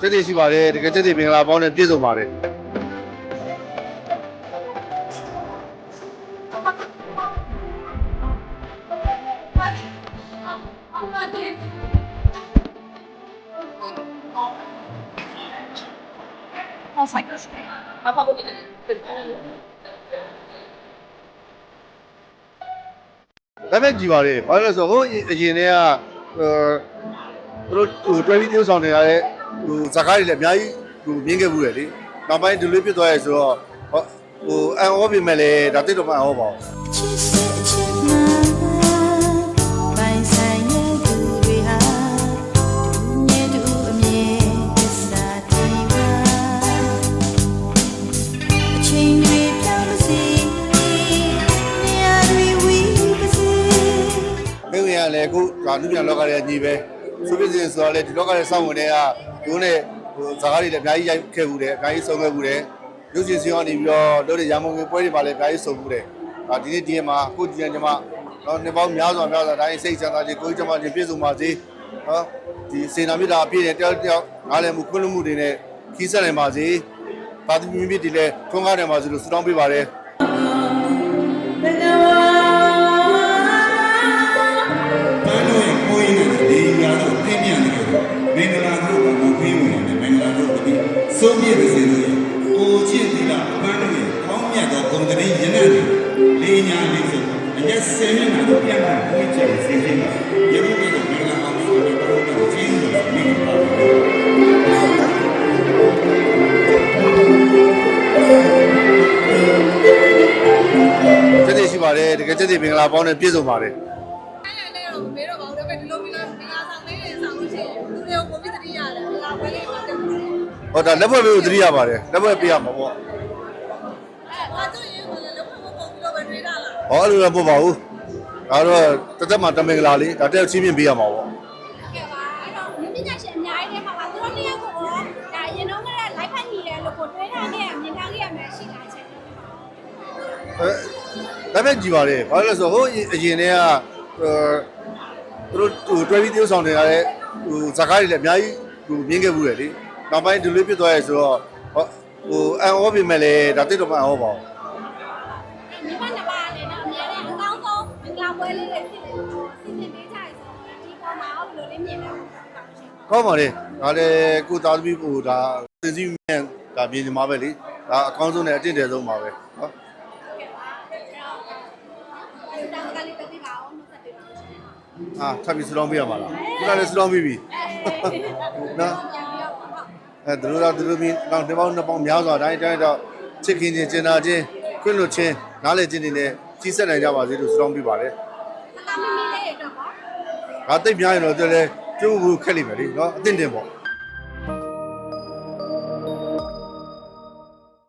စိတ်တည်ရှိပါတယ်တကယ်စိတ်တည်မင်္ဂလာပေါင်းနဲ့ပြည့်စုံပါတယ်好ဆိုင်ဘာဘာလို့လဲဒါပေမဲ့ကြည်ပါတယ်ဘာလို့လဲဆိုတော့ဟိုအရင်တည်းကအဲသူတို့ဟိုတွဲပြီး tiêu ဆောင်နေရတဲ့ ဟိုဇာကားတွေလည်းအများကြီးဟိုမြင်ခဲ့ဘူးတယ်လေနောက်ပိုင်းဒီလိုဖြစ်သွားရဲဆိုတော့ဟိုဟိုအန်အောပြင်မဲ့လေဒါတိတ်တော့မအန်အောပါဘူးချစ်စစ်အချစ်မှပိုင်ဆိုင်ရဲ့သူတွေဟာဒူနဲ့ဒူအမြင်သစ္စာတည်ပါအချိန်တွေပြောင်းမစီနေရာတွေဝီးပါစေမင်းဝင်ရလည်းအခုဒါလူပြန်လောကရဲ့ညီပဲဆိုပြီးစင်ဆိုတော့လေဒီလောကရဲ့စောင့်ဝင်တွေက ဒိုးနဲ့ဟိုဇာကားတွေလည်းအများကြီးရိုက်ခဲ့ဘူးတယ်အများကြီးဆုံးခဲ့ဘူးတယ်ရုပ်ရှင်စီအောင်နေပြီးတော့တို့တွေရမုံငွေပွဲတွေပါလည်းအများကြီးဆုံးဘူးတယ်ဒါဒီနေ့ဒီမှာအခုဒီနေ့ညီမတော့နှစ်ပေါင်းများစွာများစွာတိုင်းစိတ်ချမ်းသာခြင်းကိုယ်ကျမ်းမာခြင်းပြည့်စုံပါစေနော်ဒီစေနာမြတ်တာအပြည့်နဲ့တယောက်တယောက်နားလည်မှုခွင့်လွှတ်မှုတွေနဲ့ခီးဆက်နိုင်ပါစေပါသမီမြင့်ဒီလည်းထွန်းကားနိုင်ပါစေလို့ဆုတောင်းပေးပါတယ် ပြည့်ပါစေလို့ကိုချစ်သီလာပန်းတို့ရဲ့ကောင်းမြတ်သောဂုဏ်သတင်းရင်းနဲ့လေးညာလေးဆိုအရက်ဆယ်နှစ်နာတို့ပြန်လာကိုချစ်စေခြင်းပါယခုကတော့မင်္ဂလာအောင်ဆိုတဲ့တော်တော်ကြီးကိုမိဂပါစိတ်တည်ရှိပါတယ်တကယ်စိတ်တည်မင်္ဂလာပေါင်းနဲ့ပြည့်စုံပါတယ်အဲ့ဒါနဲ့တော့မမေးတော့ပါဘူးဒါပေမဲ့ဒီလိုမျိုးလားမင်္ဂလာဆောင်လေးတွေဆောင်လို့ရှိရင်သူတွေကိုကိုပြစ်တတိရတယ်မင်္ဂလာပွဲလေးတွေတက်ပြီး ဟောဒါလက်ဖွဲ့ပေးကိုသတိရပါတယ်လက်ဖွဲ့ပေးရမှာပေါ့အဲငါတို့ရင်ဘာလဲလောက်ဖို့ပုံပြီးတော့ပဲတွေးတာလားဟောအဲ့လိုလည်းပို့ပါဘူးဒါတော့တစ်သက်မှာတမင်္ဂလာလေးဒါတက်ချင်းပြင်းပေးရမှာပေါ့ကဲပါအဲ့တော့မြင့်မြတ်ရှင်အများကြီးထဲမှာပါသူတို့နှစ်ယောက်ကိုဒါအရင်တော့ကလည်း live ဖတ်နေတယ်လို့ကိုတွေးထားခဲ့ရမြင်ထားခဲ့ရမယ်ရှိလားချက်အဲဒါပဲကြည်ပါတယ်ဘာလို့လဲဆိုတော့ဟိုအရင်တည်းကအဲသူတို့ဟိုတွဲပြီး tiêu ဆောင်နေရတဲ့ဟိုဇာကားတွေလည်းအများကြီးဟိုမြင်ခဲ့ဘူးတယ်လေ နောက်ပိုင်းဒီလိုဖြစ်သွားရဲဆိုတော့ဟိုဟိုအန်အောပြင်မဲ့လေဒါတိတ်တော့မအန်အောပါဘူးမြင်မနှစ်ပါးလည်းနော်အများနဲ့အကောင်းဆုံးမင်္ဂလာပွဲလေးတွေဖြစ်နေလို့စီစဉ်ပေးကြရဆိုဒီပေါ်မှာဘယ်လိုလေးမြင်လဲပါရှင်ကောင်းပါလေဒါလည်းကိုသားသမီးဟိုဒါစင်စီမြန်ဒါမြင်နေမှာပဲလေဒါအကောင်းဆုံးနဲ့အတင့်တယ်ဆုံးပါပဲနော်ကဲပါအဲ့တော့အဲ့ဒါကလေးတက်ပြီးပါအောင်ဆက်ပေးပါဦးရှင်အာထပ်ပြီးစလောင်းပေးရမှာလားခုနကလည်းစလောင်းပြီးပြီနော်ပြန်ပြီးတော့ပေါ့ အဲသူတို့တော့သူတို့မြင်တော့နှစ်ပေါင်းနှစ်ပေါင်းများစွာတိုင်းတိုင်းတော့ချစ်ခင်ချင်းကျင်နာချင်းခွင့်လွှတ်ချင်းနားလည်ချင်းတွေနဲ့ကြီးစက်နိုင်ကြပါစေလို့ဆုတောင်းပေးပါတယ်အကမမီလေးတွေတော့ပေါ့။ဒါတိတ်များရင်တော့သူလည်းကျိုးဘူးခက်လိမ့်မယ်လေနော်အသင့်တင်ပေါ့။